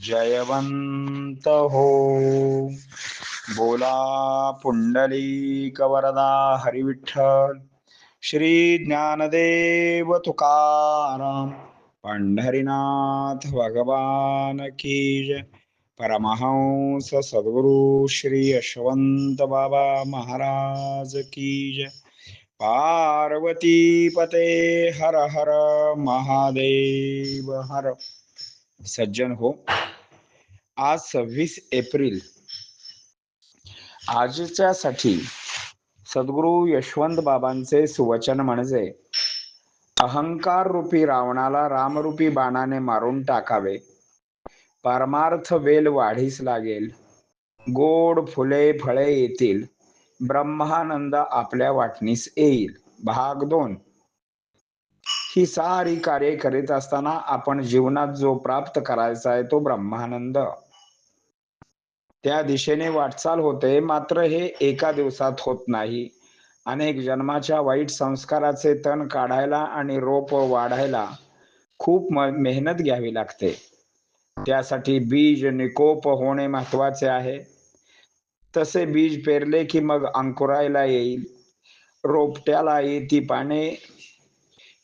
जयवंत हो। बोला पुंडलिक वरदा हरिविठ्ठल। श्री ज्ञानदेव तुकाराम। पंढरीनाथ भगवान की जय। परमहंस सद्गुरु श्री यशवंत बाबा महाराज की जय। पार्वती पते हर हर महादेव हर। सज्जन हो. आज सव्वीस एप्रिल. आजच्यासाठी सद्गुरु यशवंत बाबांचे सुवचन म्हणजे अहंकार रूपी रावणाला रामरूपी बाणाने मारून टाकावे. परमार्थ वेल वाढीस लागेल. गोड फुले फळे येतील. ब्रह्मानंद आपल्या वाटणीस येईल. भाग दोन. ही सारी कार्य करीत असताना आपण जीवनात जो प्राप्त करायचा आहे तो ब्रह्मानंद. त्या दिशेने वाटचाल होते मात्र हे एका दिवसात होत नाही. अनेक जन्माच्या वाईट संस्काराचे तण काढायला आणि रोप वाढायला खूप मेहनत घ्यावी लागते. त्यासाठी बीज निकोप होणे महत्त्वाचे आहे. तसे बीज पेरले की मग अंकुरायला येईल. रोपट्याला येती पाने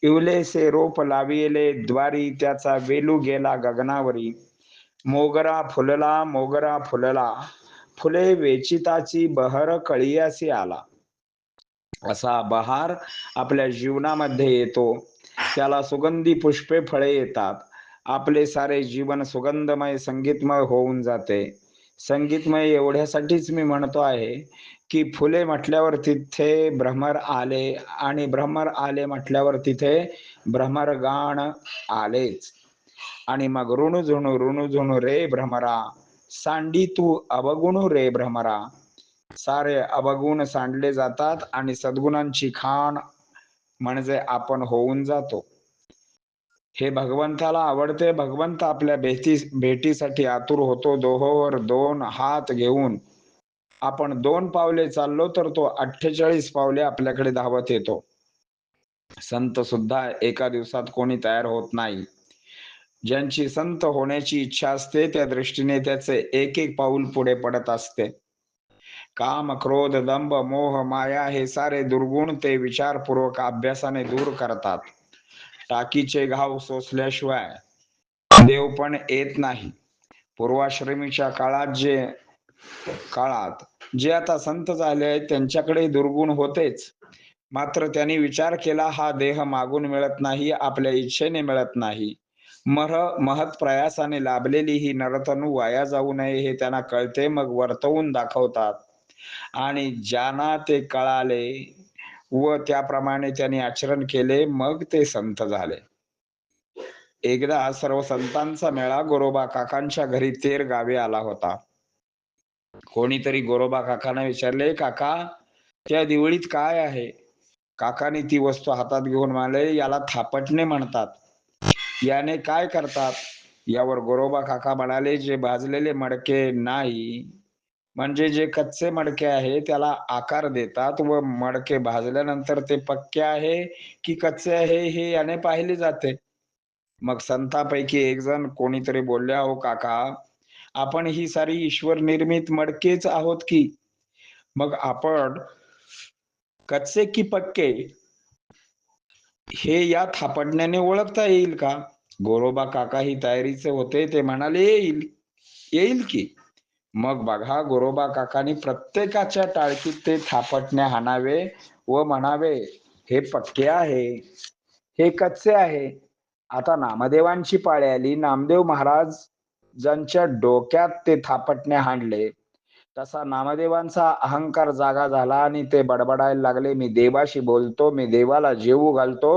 इवलेसे रोप लाविले द्वारी त्याचा वेलू गेला गगनावरी. मोगरा फुलला मोगरा फुलला. फुले वेचिताची बहर कळियासी आला. असा बहार आपल्या जीवनामध्ये येतो. त्याला सुगंधी पुष्पे फळे येतात. आपले सारे जीवन सुगंधमय संगीतमय होऊन जाते. संगीतमय एवढ्यासाठीच मी म्हणतो आहे की फुले म्हटल्यावर तिथे भ्रमर आले आणि भ्रमर आले म्हटल्यावर तिथे भ्रमर गाण आलेच. आणि मग ऋणू झुणू ऋणू झुणू रे भ्रमरा सांडी तू अवगुणू रे भ्रमरा. सारे अवगुण सांडले जातात आणि सद्गुणांची खाण म्हणजे आपण होऊन जातो. हे भगवंताला आवडते. भगवंत आपल्या भेटी भेटीसाठी आतुर होतो. दोहोवर दोन हात घेऊन आपण दोन पावले चाललो तर तो अठ्ठेचाळीस पावले आपल्याकडे धावत येतो. संत सुद्धा एका दिवसात कोणी तयार होत नाही. ज्यांची संत होण्याची इच्छा असते त्या दृष्टीने त्याचे एक एक पाऊल पुढे पडत असते. काम क्रोध दंभ मोह माया हे सारे दुर्गुण ते विचारपूर्वक अभ्यासाने दूर करतात. टाकीचे घाव सोसल्याशिवाय देव पण येत नाही. पूर्वाश्रमीच्या काळात जे काळात जे आता संत झाले आहेत त्यांच्याकडे दुर्गुण होतेच. मात्र त्यांनी विचार केला हा देह मागून मिळत नाही आपल्या इच्छेने मिळत नाही. मर महत प्रयासाने लाभलेली ही नरतनू वाया जाऊ नये हे त्यांना कळते मग वर्तवून दाखवतात. आणि ज्यांना ते कळाले व त्याप्रमाणे त्यांनी आचरण केले मग ते संत झाले. एकदा सर्व संतांचा मेळा गोरोबा काकांच्या घरी तेर गावी आला होता. कोणीतरी गोरोबा काकांना विचारले काका त्या दिवळीत काय आहे? काकाने ती वस्तू हातात घेऊन म्हणाले याला थापटणे म्हणतात. याने काय करतात? यावर गोरोबा काका म्हणाले जे भाजलेले मडके नाही म्हणजे जे कच्चे मडके आहे त्याला आकार देतात व मडके भाजल्यानंतर ते पक्के आहे की कच्चे आहे हे याने पाहिले जाते. मग संतापैकी एक जण कोणीतरी बोलले अहो काका आपण ही सारी ईश्वर निर्मित मडकेच आहोत की? मग आपण कच्चे की पक्के? हे या थापडण्याने ओळखता येईल का? गोरोबा काका ही तयारीचे होते ते म्हणाले येईल. येईल की? मग बघा गोरोबा काकानी प्रत्येकाच्या टाळकीत ते थापटणे हाणावे व म्हणावे हे पक्के आहे हे कच्चे आहे. आता नामदेवांची पाळी आली. नामदेव महाराज ज्यांच्या डोक्यात ते थापटणे हाणले. तसा नामदेवांचा अहंकार जागा झाला आणि ते बडबडायला लागले. मी देवाशी बोलतो मी देवाला जेवू घालतो.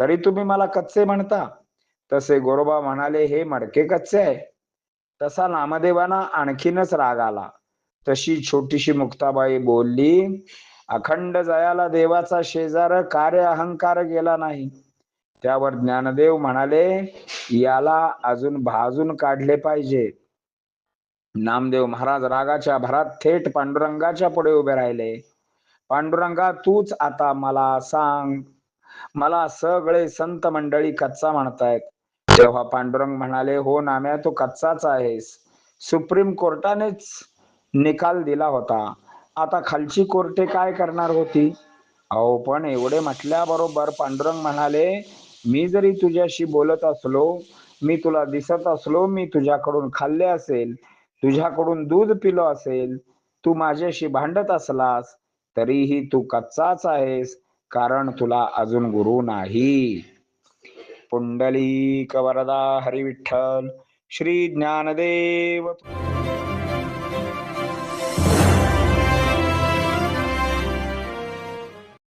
तरी तुम्ही मला कच्चे म्हणता. तसे गोरोबा म्हणाले हे मडके कच्चे आहे. तसा नामदेवांना आणखीनच राग आला. तशी छोटीशी मुक्ताबाई बोलली अखंड जयाला देवाचा शेजार कार्य अहंकार गेला नाही. त्यावर ज्ञानदेव म्हणाले याला अजून भाजून काढले पाहिजे. नामदेव महाराज रागाच्या भरात थेट पांडुरंगाच्या पुढे उभे राहिले. पांडुरंगा तूच आता मला सांग. मला सगळे संत मंडळी कच्चा म्हणतायत. तेव्हा पांडुरंग म्हणाले हो नाम्या तू कच्चाच आहेस. सुप्रीम कोर्टानेच निकाल दिला होता. आता खालची कोर्टे काय करणार होती? अहो पण एवढे म्हटल्याबरोबर पांडुरंग म्हणाले मी जरी तुझ्याशी बोलत असलो मी तुला दिसत असलो मी तुझ्याकडून खाल्ले असेल तुझ्याकडून दूध पिलो असेल तू माझ्याशी भांडत असलास तरीही तू कच्चाच आहेस कारण तुला अजून गुरु नाही. पुंडलीक वरदा हरिविठ्ठल श्री ज्ञानदेव